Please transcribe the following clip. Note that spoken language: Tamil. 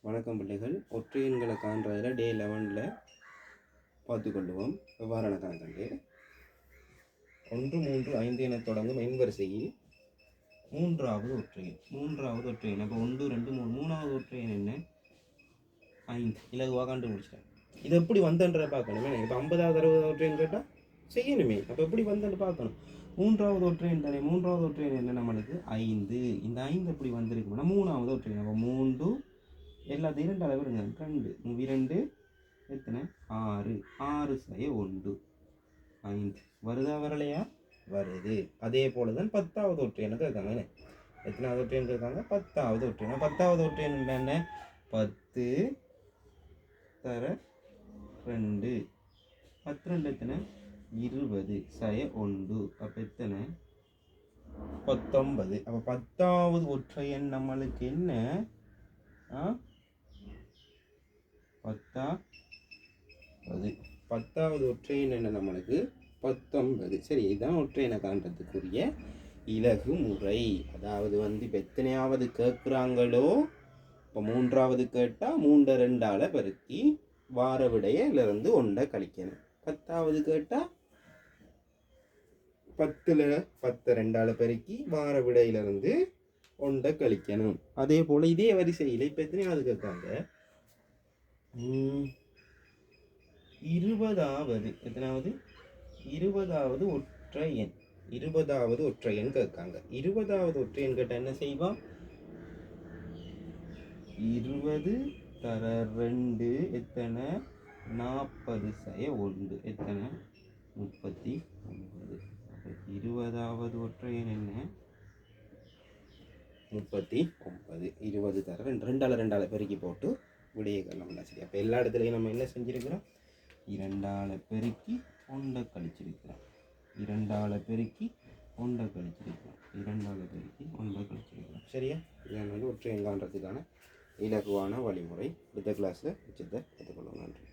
வணக்கம் பிள்ளைகள். ஒற்றை எண்களை காண்றதில் டே லெவனில் பார்த்துக்கொள்வோம் எவ்வாறான கணக்கண்டு ஒன்று மூன்று ஐந்து என தொடங்கும் எண்வரிசையில் மூன்றாவது ஒற்றையன். மூன்றாவது ஒற்றையன். அப்போ ஒன்று ரெண்டு மூணு மூணாவது ஒற்றையன் என்ன? ஐந்து. இலகுவாக கண்டுபிடிச்சிட்டேன். இது எப்படி வந்தன்றதை பார்க்கணுமே. இப்போ ஐம்பதாவது அறுபதாவது ஒற்றையன் கேட்டால் செய்யணுமே. அப்போ எப்படி வந்தன்னு பார்க்கணும். மூன்றாவது ஒற்றையன் தானே. மூன்றாவது ஒற்றையன் என்ன நம்மளுக்கு? ஐந்து. இந்த ஐந்து எப்படி வந்திருக்கும்னா மூணாவது ஒற்றையன். அப்போ மூன்று எல்லாத்தையும் ரெண்டு அளவு ரெண்டு இரண்டு எத்தனை? ஆறு. ஆறு சாய ஒன்று ஐந்து. வருதா வரலையா? வருது. அதே போல தான் பத்தாவது ஒற்றையனுக்கு இருக்காங்க என்ன எத்தனாவது ஒற்றையன் இருக்காங்க? பத்தாவது ஒற்றையன் பத்தாவது ஒற்றையன் என்ன பத்து. தர ரெண்டு. பத்து ரெண்டு எத்தனை? இருபது. சய ஒன்று அப்போ எத்தனை? பத்தொன்பது. அப்போ பத்தாவது ஒற்றையன் நம்மளுக்கு என்ன? ஆ? பத்தா? அது பத்தாவது ஒற்றையன் என்ன நம்மளுக்கு? பத்தொன்பது. சரி இதுதான் ஒற்றையனை காண்றதுக்குரிய இலகு முறை. அதாவது வந்து இப்போ எத்தனையாவது கேட்குறாங்களோ இப்போ மூன்றாவது கேட்டால் மூன்றை ரெண்டால் பெருக்கி வார விடையிலிருந்து ஒன்றை கழிக்கணும். பத்தாவது கேட்டால் பத்தில் பத்து ரெண்டால் பெருக்கி வார விடையிலிருந்து ஒன்றை கழிக்கணும். அதே போல் இதே வரிசையில் இப்போ எத்தனையாவது கேட்காங்க இருபதாவது எத்தனாவது? இருபதாவது ஒற்றை எண். இருபதாவது ஒற்றை எண் கேட்காங்க. இருபதாவது ஒற்றை எண் கேட்டால் என்ன செய்வான் இருபது தர ரெண்டு எத்தனை? நாற்பது செய்ய ஒன்று. எத்தனை? முப்பத்தி ஒன்பது. இருபதாவது ஒற்றை எண் என்ன? முப்பத்தி ஒன்பது. இருபது தர ரெண்டு. ரெண்டால ரெண்டால பெருக்கி போட்டு விடையை என்ன சரி அப்போ எல்லா இடத்துலையும் நம்ம என்ன செஞ்சிருக்கிறோம்? இரண்டால பெருக்கி ஒன்றை கழிச்சிருக்கிறோம் இரண்டால பெருக்கி ஒன்றை கழிச்சிருக்கிறோம் இரண்டால பெருக்கி ஒன்றை கழிச்சிருக்கிறோம் சரியா? இதான் வந்து ஒற்றை எங்கான்றதுக்கான இலகுவான வழிமுறை. அடுத்த கிளாஸில் உச்சத்தை எடுத்துக்கொள்ளும் நன்றி.